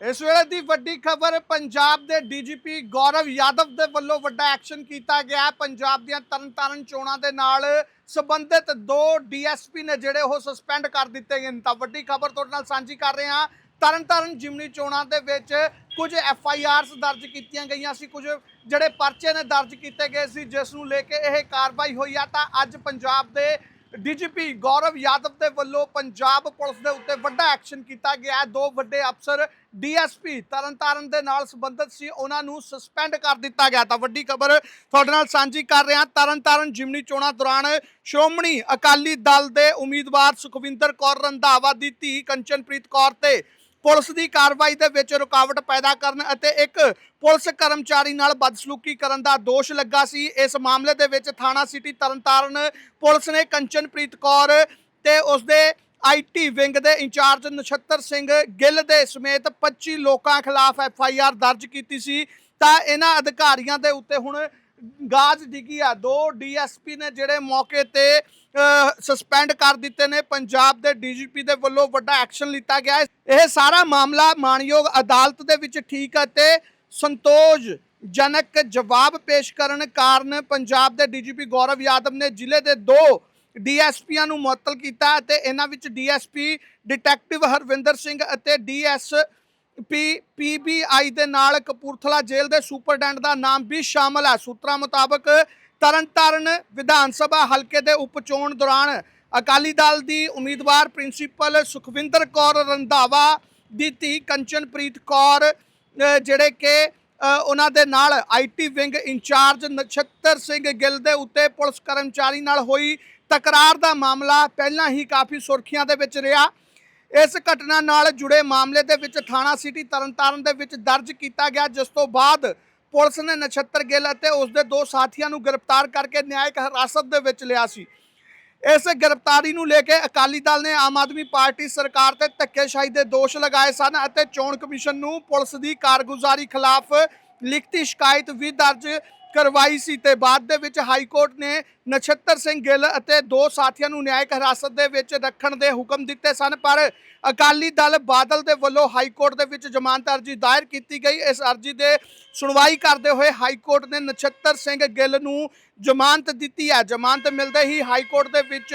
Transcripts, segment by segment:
ਇਸ ਵੇਲੇ ਦੀ ਵੱਡੀ ਖਬਰ, ਪੰਜਾਬ ਦੇ ਡੀਜੀਪੀ ਗੌਰਵ ਯਾਦਵ ਦੇ ਵੱਲੋਂ ਵੱਡਾ ਐਕਸ਼ਨ ਕੀਤਾ ਗਿਆ ਪੰਜਾਬ ਦੀਆਂ ਤਰਨਤਾਰਨ ਚੋਣਾਂ ਦੇ ਨਾਲ ਸੰਬੰਧਿਤ ਦੋ ਡੀਐਸਪੀ ਨੇ ਜਿਹੜੇ ਉਹ ਸਸਪੈਂਡ ਕਰ ਦਿੱਤੇ ਗਏ ਨੇ। ਤਾਂ ਵੱਡੀ ਖਬਰ ਤੁਹਾਡੇ ਨਾਲ ਸਾਂਝੀ ਕਰ ਰਹੇ ਹਾਂ। ਤਰਨਤਾਰਨ ਜਿਮਨੀ ਚੋਣਾਂ ਦੇ ਵਿੱਚ ਕੁਝ ਐਫ ਆਈ ਆਰਸ ਦਰਜ ਕੀਤੀਆਂ ਗਈਆਂ ਸੀ। ਕੁਝ ਜਿਹੜੇ ਪਰਚੇ ਨੇ ਦਰਜ ਕੀਤੇ ਗਏ ਸੀ, ਜਿਸ ਨੂੰ ਲੈ ਕੇ ਇਹ ਕਾਰਵਾਈ ਹੋਈ ਆ। ਤਾਂ ਅੱਜ ਪੰਜਾਬ ਦੇ ਡੀਜੀਪੀ ਗੌਰਵ ਯਾਦਵ ਦੇ ਵੱਲੋਂ ਪੰਜਾਬ ਪੁਲਿਸ ਦੇ ਉੱਤੇ ਵੱਡਾ ਐਕਸ਼ਨ ਕੀਤਾ ਗਿਆ ਦੋ ਵੱਡੇ ਅਫਸਰ ਡੀਐਸਪੀ ਤਰਨਤਾਰਨ ਦੇ ਨਾਲ ਸੰਬੰਧਿਤ ਸੀ। ਉਹਨਾਂ ਨੂੰ ਸਸਪੈਂਡ ਕਰ ਦਿੱਤਾ ਗਿਆ ਤਾਂ ਵੱਡੀ ਖਬਰ ਤੁਹਾਡੇ ਨਾਲ ਸਾਂਝੀ ਕਰ ਰਹੇ ਹਾਂ। ਤਰਨਤਾਰਨ ਜਿਮਨੀ ਚੋਣਾਂ ਦੌਰਾਨ ਸ਼੍ਰੋਮਣੀ ਅਕਾਲੀ ਦਲ ਦੇ ਉਮੀਦਵਾਰ ਸੁਖਵਿੰਦਰ ਕੌਰ ਰੰਧਾਵਾ ਦੀ ਧੀ ਕੰਚਨਪ੍ਰੀਤ ਕੌਰ ਤੇ ਪੁਲਿਸ ਦੀ ਕਾਰਵਾਈ ਦੇ ਵਿੱਚ ਰੁਕਾਵਟ ਪੈਦਾ ਕਰਨ ਅਤੇ ਇੱਕ ਪੁਲਿਸ ਕਰਮਚਾਰੀ ਨਾਲ ਬਦਸਲੂਕੀ ਕਰਨ ਦਾ ਦੋਸ਼ ਲੱਗਾ ਸੀ। ਇਸ ਮਾਮਲੇ ਦੇ ਵਿੱਚ ਥਾਣਾ ਸਿਟੀ ਤਰਨਤਾਰਨ ਪੁਲਿਸ ਨੇ ਕੰਚਨਪ੍ਰੀਤ ਕੌਰ ਤੇ ਉਸਦੇ ਆਈਟੀ ਵਿੰਗ ਦੇ ਇੰਚਾਰਜ ਨਛੱਤਰ ਸਿੰਘ ਗਿੱਲ ਦੇ ਸਮੇਤ 25 ਲੋਕਾਂ ਖਿਲਾਫ ਐਫ ਆਈ ਆਰ ਦਰਜ ਕੀਤੀ ਸੀ। ਤਾਂ ਇਹਨਾਂ ਅਧਿਕਾਰੀਆਂ ਦੇ ਉੱਤੇ ਹੁਣ ਗਾਜ ਡਿੱਗੀ ਆ। ਦੋ ਡੀਐਸਪੀ ਨੇ ਜਿਹੜੇ ਮੌਕੇ ਤੇ ਸਸਪੈਂਡ ਕਰ ਦਿੱਤੇ ਨੇ। ਪੰਜਾਬ ਦੇ ਡੀਜੀਪੀ ਦੇ ਵੱਲੋਂ ਵੱਡਾ ਐਕਸ਼ਨ ਲਿੱਤਾ ਗਿਆ। ਹੈ ਇਹ ਸਾਰਾ ਮਾਮਲਾ ਮਾਨਯੋਗ ਅਦਾਲਤ ਦੇ ਵਿੱਚ ਠੀਕ ਅਤੇ ਸੰਤੋਸ਼ ਜਨਕ ਜਵਾਬ ਪੇਸ਼ ਕਰਨ ਕਾਰਨ ਪੰਜਾਬ ਦੇ ਡੀਜੀਪੀ ਗੌਰਵ ਯਾਦਵ ਨੇ ਜ਼ਿਲ੍ਹੇ ਦੇ ਦੋ ਡੀਐਸਪੀਆਂ ਨੂੰ ਮੁਅੱਤਲ ਕੀਤਾ ਅਤੇ ਇਹਨਾਂ ਵਿੱਚ ਡੀਐਸਪੀ ਡਿਟੈਕਟਿਵ ਹਰਵਿੰਦਰ ਸਿੰਘ ਅਤੇ ਡੀਐਸ ਪੀ ਪੀਬੀਆਈ ਦੇ ਨਾਲ ਕਪੂਰਥਲਾ ਜੇਲ੍ਹ ਦੇ ਸੁਪਰਡੈਂਟ ਦਾ ਨਾਮ ਵੀ ਸ਼ਾਮਲ ਹੈ। ਸੂਤਰਾਂ ਮੁਤਾਬਕ ਤਰਨਤਾਰਨ ਵਿਧਾਨ ਸਭਾ ਹਲਕੇ ਦੇ ਉਪਚੋਣ ਦੌਰਾਨ ਅਕਾਲੀ ਦਲ ਦੀ ਉਮੀਦਵਾਰ ਪ੍ਰਿੰਸੀਪਲ ਸੁਖਵਿੰਦਰ ਕੌਰ ਰੰਧਾਵਾ ਦੀ ਧੀ ਕੰਚਨਪ੍ਰੀਤ ਕੌਰ ਜਿਹੜੇ ਕਿ ਉਹਨਾਂ ਦੇ ਨਾਲ IT wing incharge Nachhattar Singh Gill ਦੇ ਉੱਤੇ ਪੁਲਿਸ ਕਰਮਚਾਰੀ ਨਾਲ ਹੋਈ ਤਕਰਾਰ ਦਾ ਮਾਮਲਾ ਪਹਿਲਾਂ ਹੀ ਕਾਫੀ ਸੁਰਖੀਆਂ ਦੇ ਵਿੱਚ ਰਿਹਾ। ਇਸ ਘਟਨਾ ਨਾਲ ਜੁੜੇ ਮਾਮਲੇ ਦੇ ਵਿੱਚ ਥਾਣਾ ਸਿਟੀ ਤਰਨਤਾਰਨ ਦੇ ਵਿੱਚ ਦਰਜ ਕੀਤਾ ਗਿਆ, ਜਿਸ ਤੋਂ ਬਾਅਦ ਪੁਲਿਸ ਨੇ ਨਛੱਤਰ ਗਿੱਲ ਅਤੇ ਉਸ ਦੇ ਦੋ ਸਾਥੀਆਂ ਨੂੰ ਗ੍ਰਿਫਤਾਰ ਕਰਕੇ ਨਿਆਇਕ ਹਿਰਾਸਤ ਦੇ ਵਿੱਚ ਲਿਆ ਸੀ। ਇਸ ਗ੍ਰਿਫਤਾਰੀ ਨੂੰ ਲੈ ਕੇ ਅਕਾਲੀ ਦਲ ਨੇ ਆਮ ਆਦਮੀ ਪਾਰਟੀ ਸਰਕਾਰ ਤੇ ਧੱਕੇਸ਼ਾਹੀ ਦੇ ਦੋਸ਼ ਲਗਾਏ ਸਨ ਅਤੇ ਚੋਣ ਕਮਿਸ਼ਨ ਨੂੰ ਪੁਲਿਸ ਦੀ ਕਾਰਗੁਜ਼ਾਰੀ ਖਿਲਾਫ ਲਿਖਤੀ ਸ਼ਿਕਾਇਤ ਵੀ ਦਰਜ ਕਰਵਾਈ ਸੀ ਤੇ ਬਾਅਦ ਦੇ ਵਿੱਚ ਹਾਈ ਕੋਰਟ ਨੇ ਨਛੱਤਰ ਸਿੰਘ ਗਿੱਲ ਅਤੇ ਦੋ ਸਾਥੀਆਂ ਨੂੰ ਨਿਆਇਕ ਹਿਰਾਸਤ ਦੇ ਵਿੱਚ ਰੱਖਣ ਦੇ ਹੁਕਮ ਦਿੱਤੇ ਸਨ, ਪਰ ਅਕਾਲੀ ਦਲ ਬਾਦਲ ਦੇ ਵੱਲੋਂ ਹਾਈ ਕੋਰਟ ਦੇ ਵਿੱਚ ਜ਼ਮਾਨਤ ਅਰਜੀ ਦਾਇਰ ਕੀਤੀ ਗਈ। ਇਸ ਅਰਜੀ ਦੇ ਸੁਣਵਾਈ ਕਰਦੇ ਹੋਏ ਹਾਈ ਕੋਰਟ ਨੇ ਨਛੱਤਰ ਸਿੰਘ ਗਿੱਲ ਨੂੰ ਜ਼ਮਾਨਤ ਦਿੱਤੀ ਹੈ। ਜ਼ਮਾਨਤ ਮਿਲਦੇ ਹੀ ਹਾਈ ਕੋਰਟ ਦੇ ਵਿੱਚ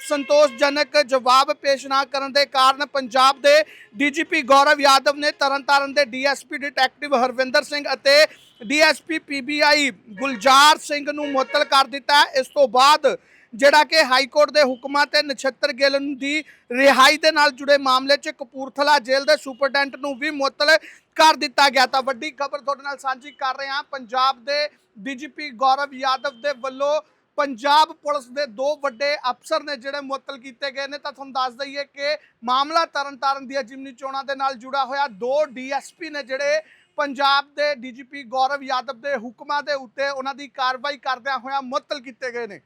ਸੰਤੋਸ਼ਜਨਕ ਜਵਾਬ ਪੇਸ਼ ਨਾ ਕਰਨ ਦੇ ਕਾਰਨ ਪੰਜਾਬ ਦੇ ਡੀਜੀਪੀ ਗੌਰਵ ਯਾਦਵ ਨੇ ਤਰਨਤਾਰਨ ਦੇ ਡੀਐਸਪੀ ਡਿਟੈਕਟਿਵ ਹਰਵਿੰਦਰ ਸਿੰਘ ਅਤੇ ਡੀਐਸਪੀ ਪੀਬੀਆਈ ਗੁਲਜ਼ਾਰ ਸਿੰਘ ਨੂੰ ਮੁਅੱਤਲ ਕਰ ਦਿੱਤਾ ਇਸ ਤੋਂ ਬਾਅਦ ਜਿਹੜਾ ਕਿ ਹਾਈ ਕੋਰਟ ਦੇ ਹੁਕਮਾਂ ਤੇ ਨਛੱਤਰ ਗਿੱਲ ਦੀ ਰਿਹਾਈ ਦੇ ਨਾਲ ਜੁੜੇ ਮਾਮਲੇ 'ਚ ਕਪੂਰਥਲਾ ਜੇਲ੍ਹ ਦੇ ਸੁਪਰਡੈਂਟ ਨੂੰ ਵੀ ਮੁਅੱਤਲ ਕਰ ਦਿੱਤਾ ਗਿਆ ਤਾਂ ਵੱਡੀ ਖਬਰ ਤੁਹਾਡੇ ਨਾਲ ਸਾਂਝੀ ਕਰ ਰਹੇ ਹਾਂ। ਪੰਜਾਬ ਦੇ ਡੀਜੀਪੀ ਗੌਰਵ ਯਾਦਵ ਦੇ ਵੱਲੋਂ ਪੰਜਾਬ ਪੁਲਿਸ ਦੇ ਦੋ ਵੱਡੇ ਅਫਸਰ ਨੇ ਜਿਹੜੇ ਮੁਅੱਤਲ ਕੀਤੇ ਗਏ ਨੇ। ਤਾਂ ਤੁਹਾਨੂੰ ਦੱਸ ਦਈਏ ਕਿ ਮਾਮਲਾ ਤਰਨਤਾਰਨ ਦੀਆਂ ਜਿਮਨੀ ਚੋਣਾਂ ਦੇ ਨਾਲ ਜੁੜਾ ਹੋਇਆ ਦੋ ਡੀਐਸਪੀ ਨੇ ਜਿਹੜੇ ਪੰਜਾਬ ਦੇ ਡੀਜੀਪੀ ਗੌਰਵ ਯਾਦਵ ਦੇ ਹੁਕਮਾਂ ਦੇ ਉੱਤੇ ਉਹਨਾਂ ਦੀ ਕਾਰਵਾਈ ਕਰਦਿਆਂ ਹੋਇਆਂ ਮੁਅੱਤਲ ਕੀਤੇ ਗਏ ਨੇ।